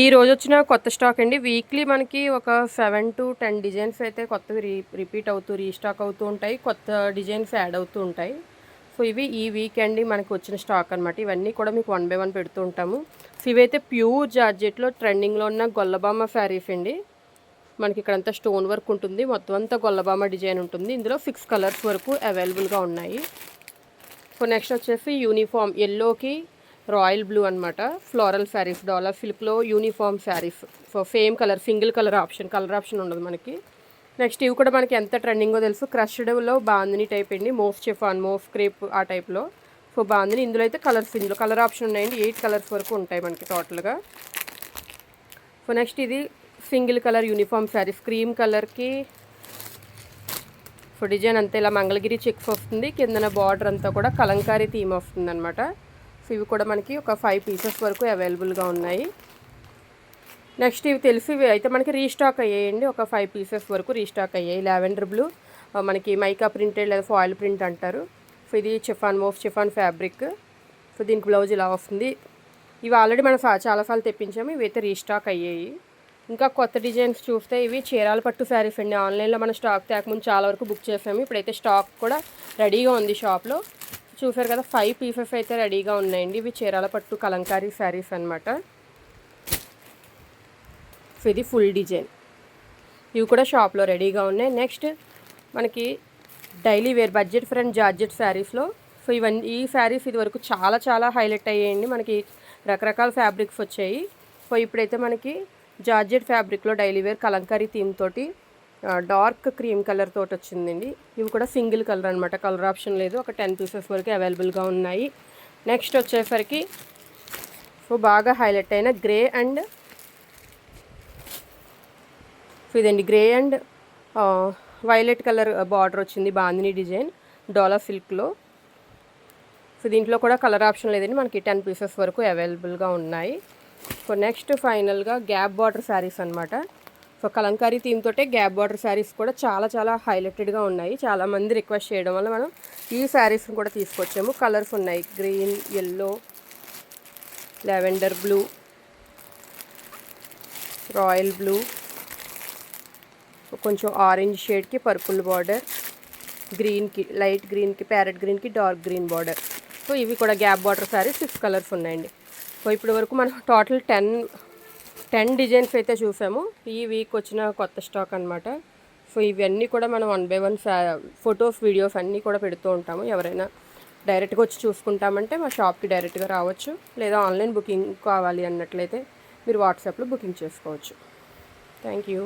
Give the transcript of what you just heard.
ఈ రోజు వచ్చిన కొత్త స్టాక్ అండి. వీక్లీ మనకి ఒక సెవెన్ టు టెన్ డిజైన్స్ అయితే కొత్తవి రీ రిపీట్ అవుతూ రీస్టాక్ అవుతూ ఉంటాయి. కొత్త డిజైన్స్ యాడ్ అవుతూ ఉంటాయి. సో ఇవి ఈ వీక్ అండి మనకి వచ్చిన స్టాక్ అనమాట ఇవన్నీ కూడా మీకు వన్ బై వన్ పెడుతూ ఉంటాము. సో ఇవైతే ప్యూర్ జార్జెట్లో ట్రెండింగ్లో ఉన్న గొల్లబామ శారీస్ అండి. మనకి ఇక్కడంతా స్టోన్ వర్క్ ఉంటుంది. మొత్తం అంతా గొల్లబామ డిజైన్ ఉంటుంది. ఇందులో సిక్స్ కలర్స్ వరకు అవైలబుల్గా ఉన్నాయి. సో నెక్స్ట్ వచ్చేసి యూనిఫామ్ ఎల్లోకి రాయల్ బ్లూ అనమాట ఫ్లోరల్ శారీస్ డాలర్ సిల్క్లో uniform saris. So same colour single colour option colour option ఉండదు మనకి. నెక్స్ట్ ఇవి కూడా మనకి ఎంత ట్రెండింగో తెలుసు? క్రష్డ్లో బాందిని టైప్ అండి. మోఫ్ చెఫాన్ మోఫ్ క్రేప్ ఆ టైప్లో సో బాందిని ఇందులో అయితే కలర్స్ ఇందులో కలర్ ఆప్షన్ ఉన్నాయండి. ఎయిట్ కలర్స్ వరకు ఉంటాయి మనకి టోటల్గా సో నెక్స్ట్ ఇది single colour uniform sarees. Cream కలర్కి సో డిజైన్ అంతా ఇలా మంగళగిరి చెక్స్ వస్తుంది. కిందన బార్డర్ అంతా కూడా కలంకారీ థీమ్ వస్తుంది అనమాట సో ఇవి కూడా మనకి ఒక ఫైవ్ పీసెస్ వరకు అవైలబుల్గా ఉన్నాయి. నెక్స్ట్ ఇవి తెలిసి ఇవి అయితే మనకి రీస్టాక్ అయ్యాయండి. ఒక ఫైవ్ పీసెస్ వరకు రీస్టాక్ అయ్యాయి. లావెండర్ బ్లూ మనకి మైకా ప్రింటెడ్ లేదా ఫాయిల్ ప్రింట్ అంటారు. సో ఇది చిఫాన్ మోఫ్ చిఫాన్ ఫ్యాబ్రిక్ సో దీనికి బ్లౌజ్ ఇలా వస్తుంది. ఇవి ఆల్రెడీ మనం చాలాసార్లు తెప్పించాము. ఇవి అయితే రీస్టాక్ అయ్యాయి. ఇంకా కొత్త డిజైన్స్ చూస్తే ఇవి చీరాల పట్టు శారీస్ అండి. ఆన్లైన్లో మన స్టాక్ తేకముందు చాలా వరకు బుక్ చేసాము. ఇప్పుడైతే స్టాక్ కూడా రెడీగా ఉంది షాప్లో చూసారు కదా ఫైవ్ పీసెస్ అయితే రెడీగా ఉన్నాయండి. ఇవి చీరాల పట్టు కలంకారీ శారీస్ అనమాట ఇది ఫుల్ డిజైన్ ఇవి కూడా షాప్లో రెడీగా ఉన్నాయి. నెక్స్ట్ మనకి daily wear budget friend georgette శారీస్లో సో ఇవన్నీ ఈ శారీస్ ఇది వరకు చాలా చాలా హైలైట్ అయ్యాయండి. మనకి రకరకాల ఫ్యాబ్రిక్స్ వచ్చాయి. సో ఇప్పుడైతే మనకి జార్జెట్ ఫ్యాబ్రిక్లో డైలీ వేర్ కలంకారీ థీమ్ తోటి డార్క్ క్రీమ్ కలర్ తోటి వచ్చిందండి. ఇవి కూడా సింగిల్ కలర్ అనమాట కలర్ ఆప్షన్ లేదు. ఒక టెన్ పీసెస్ వరకు అవైలబుల్గా ఉన్నాయి. నెక్స్ట్ వచ్చేసరికి సో బాగా హైలైట్ అయిన గ్రే అండ్ సో ఇదండి grey and violet colour border వచ్చింది బాందిని డిజైన్ డోలా సిల్క్లో సో దీంట్లో కూడా కలర్ ఆప్షన్ లేదండి. మనకి టెన్ పీసెస్ వరకు అవైలబుల్గా ఉన్నాయి. సో నెక్స్ట్ ఫైనల్గా గ్యాప్ బార్డర్ శారీస్ అనమాట కలంకారీ థీమ్ తోటే గ్యాప్ బార్డర్ శారీస్ కూడా చాలా చాలా హైలైటెడ్గా ఉన్నాయి. చాలా మంది రిక్వెస్ట్ చేయడం వల్ల మనం ఈ శారీస్ని కూడా తీసుకొచ్చాము. కలర్స్ ఉన్నాయి. Green yellow lavender blue royal blue కొంచెం ఆరెంజ్ షేడ్కి పర్పుల్ బార్డర్ గ్రీన్కి లైట్ గ్రీన్కి ప్యారెట్ గ్రీన్కి డార్క్ గ్రీన్ బార్డర్. సో ఇవి కూడా gap border sarees six colours ఉన్నాయండి. సో ఇప్పటి వరకు మనం టోటల్ టెన్ టెన్ డిజైన్స్ అయితే చూసాము. ఈ వీక్ వచ్చిన కొత్త స్టాక్ అనమాట సో ఇవన్నీ కూడా మనం one by one photos videos అన్నీ కూడా పెడుతూ ఉంటాము. ఎవరైనా డైరెక్ట్గా వచ్చి చూసుకుంటామంటే మా షాప్కి డైరెక్ట్గా రావచ్చు. లేదా ఆన్లైన్ బుకింగ్ కావాలి అన్నట్లయితే మీరు వాట్సాప్లో బుకింగ్ చేసుకోవచ్చు. Thank you